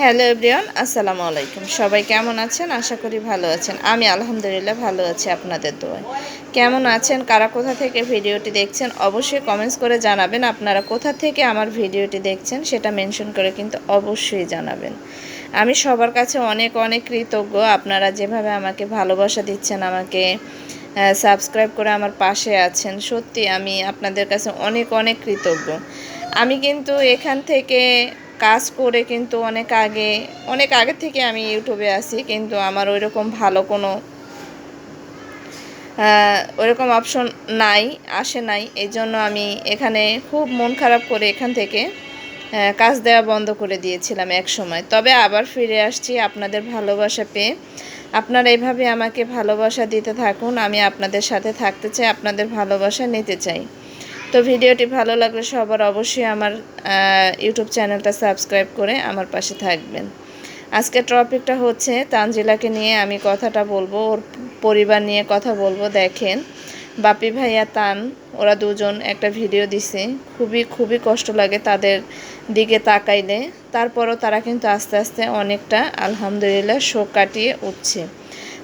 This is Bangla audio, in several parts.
হ্যালো এভরিওয়ান, আসসালামু আলাইকুম। সবাই কেমন আছেন? আশা করি ভালো আছেন। আমি আলহামদুলিল্লাহ ভালো আছি আপনাদের দোয়ায়। কেমন আছেন? কারা কোথা থেকে ভিডিওটি দেখছেন? অবশ্যই কমেন্টস করে জানাবেন। আপনারা কোথা থেকে আমার ভিডিওটি দেখছেন সেটা মেনশন করে কিন্তু অবশ্যই জানাবেন। আমি সবার কাছে অনেক অনেক কৃতজ্ঞ। আপনারা যেভাবে আমাকে ভালোবাসা দিচ্ছেন, আমাকে সাবস্ক্রাইব করে আমার পাশে আছেন, সত্যি আমি আপনাদের কাছে অনেক অনেক কৃতজ্ঞ। আমি কিন্তু এখান থেকে কাজ করে কিন্তু অনেক আগে অনেক আগে থেকে আমি ইউটিউবে আসি কিন্তু আমার ওই রকম ভালো কোনো ওইরকম অপশন নাই, আসে নাই। এই জন্য আমি এখানে খুব মন খারাপ করে এখান থেকে কাজ দেওয়া বন্ধ করে দিয়েছিলাম এক সময়। তবে আবার ফিরে আসছি আপনাদের ভালোবাসা পেয়ে। আপনারা এইভাবে আমাকে ভালোবাসা দিতে থাকুন, আমি আপনাদের সাথে থাকতে চাই, আপনাদের ভালোবাসা নিতে চাই। তো ভিডিওটি ভালো লাগলে সবার অবশ্যই আমার ইউটিউব চ্যানেলটা সাবস্ক্রাইব করে আমার পাশে থাকবেন। আজকে টপিকটা হচ্ছে তানজিলাকে নিয়ে আমি কথাটা বলব, ওর পরিবার নিয়ে কথা বলব। দেখেন, বাপি ভাইয়া, তান, ওরা দুজন একটা ভিডিও দিছে। খুবই খুবই কষ্ট লাগে তাদের দিকে তাকাইলে। তারপরও তারা কিন্তু আস্তে আস্তে অনেকটা আলহামদুলিল্লাহ শোক কাটিয়ে উঠছে।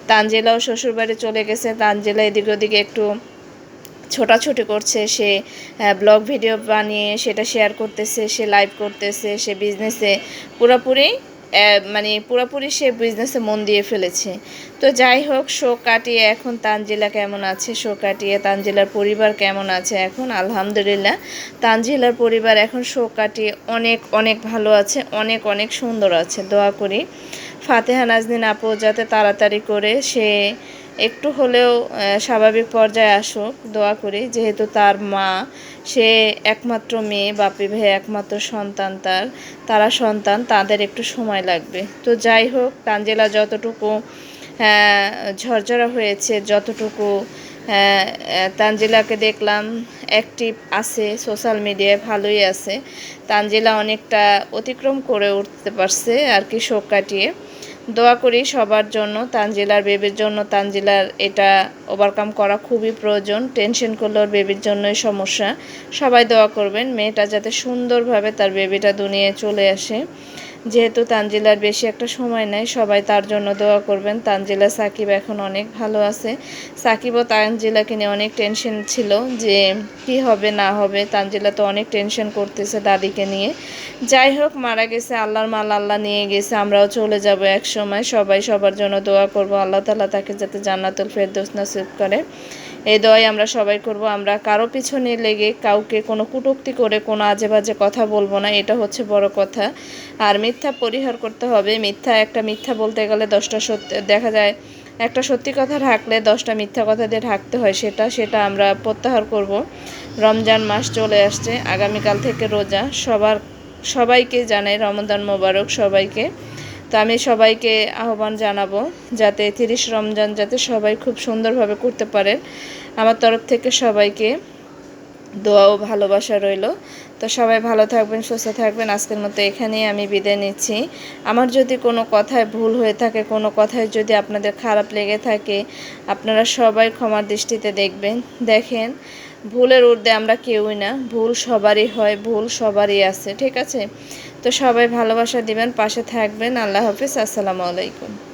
তানজিলাও শ্বশুরবাড়ি চলে গেছে। তানজিলা এদিকে ওদিকে একটু ছোটাছুটি করছে, সে ব্লগ ভিডিও বানিয়ে, সেটা শেয়ার করতেছে, সে লাইভ করতেছে, সে বিজনেসে পুরোপুরি মানে পুরোপুরি সে বিজনেসে মন দিয়ে ফেলেছে। তো যাই হোক শোক কাটিয়ে এখন তানজিলা কেমন আছে? শোক কাটিয়ে তানজিলার পরিবার কেমন আছে এখন? আলহামদুলিল্লাহ, তানজিলার পরিবার এখন শোক কাটিয়ে অনেক অনেক ভালো আছে, অনেক অনেক সুন্দর আছে। দোয়া করি। ফাতেহা নাজদিন আপু যাতে তাড়াতাড়ি করে সে একটু হলেও স্বাভাবিক পর্যায়ে আসুক, দোয়া করি। যেহেতু তার মা, সে একমাত্র মেয়ে, বাপি ভাই একমাত্র সন্তান তার, তারা সন্তান, তাদের একটু সময় লাগবে। তো যাই হোক তানজেলা যতটুকু ঝরঝরা হয়েছে, যতটুকু তানজিলাকে দেখলাম অ্যাক্টিভ আছে সোশ্যাল মিডিয়ায় ভালোই আছে। তানজিলা অনেকটা অতিক্রম করে উঠতে পারছে আর কি শোক কাটিয়ে। দোয়া করি সবার জন্য, তানজিলার বেবির জন্য। তানজিলার এটা ওভারকাম করা খুবই প্রয়োজন টেনশন করলে ওর বেবির জন্যই সমস্যা। সবাই দোয়া করবেন, মেয়েটা যাতে সুন্দরভাবে তার বেবিটা দুনিয়ায় চলে আসে। যেহেতু তানজিলার বেশি একটা সময় নেই, সবাই তার জন্য দোয়া করবেন। তানজিলা, সাকিব এখন অনেক ভালো আছে। সাকিব ও তানজিলাকে নিয়ে অনেক টেনশন ছিল যে কি হবে, না হবে। তানজিলা তো অনেক টেনশন করতেছে দাদিকে নিয়ে। যাই হোক, মারা গেছে, আল্লাহর মাল আল্লাহ নিয়ে গেছে, আমরাও চলে যাব এক সময় সবাই সবার জন্য দোয়া করব। আল্লাহ তালা তাকে যাতে জান্নাতুল ফেরদৌস নসিব করে। এই দয় আমরা সবাই করব। আমরা কারও পিছনে লেগে কাউকে কোনো কুটুক্তি করে, কোনো আজে বাজে কথা বলব না, এটা হচ্ছে বড় কথা। আর মিথ্যা পরিহার করতে হবে। মিথ্যা একটা মিথ্যা বলতে গেলে দশটা সত্য দেখা যায় একটা সত্যি কথা ঢাকলে দশটা মিথ্যা কথা দিয়ে ঢাকতে হয়, সেটা সেটা আমরা প্রত্যাহার করব। রমজান মাস চলে আসছে, আগামীকাল থেকে রোজা। সবার, সবাইকে জানাই রমদান মোবারক, সবাইকে। তো আমি সবাইকে আহ্বান জানাব যাতে তিরিশ রমজান যাতে সবাই খুব সুন্দরভাবে করতে পারেন আমার তরফ থেকে সবাইকে দোয়া ও ভালোবাসা রইল। তো সবাই ভালো থাকবেন, সুস্থ থাকবেন। আজকের মতো এখানেই আমি বিদায় নিচ্ছি। আমার যদি কোনো কথায় ভুল হয়ে থাকে, কোনো কথায় যদি আপনাদের খারাপ লেগে থাকে, আপনারা সবাই ক্ষমার দৃষ্টিতে দেখবেন। দেখেন, ভুলের ঊর্ধ্বে আমরা কেউই না। ভুল সবারই হয়, ভুল সবারই আছে, ঠিক আছে? তো সবাই ভালোবাসা দিবেন, পাশে থাকবেন। আল্লাহ হাফিজ, আসসালামু আলাইকুম।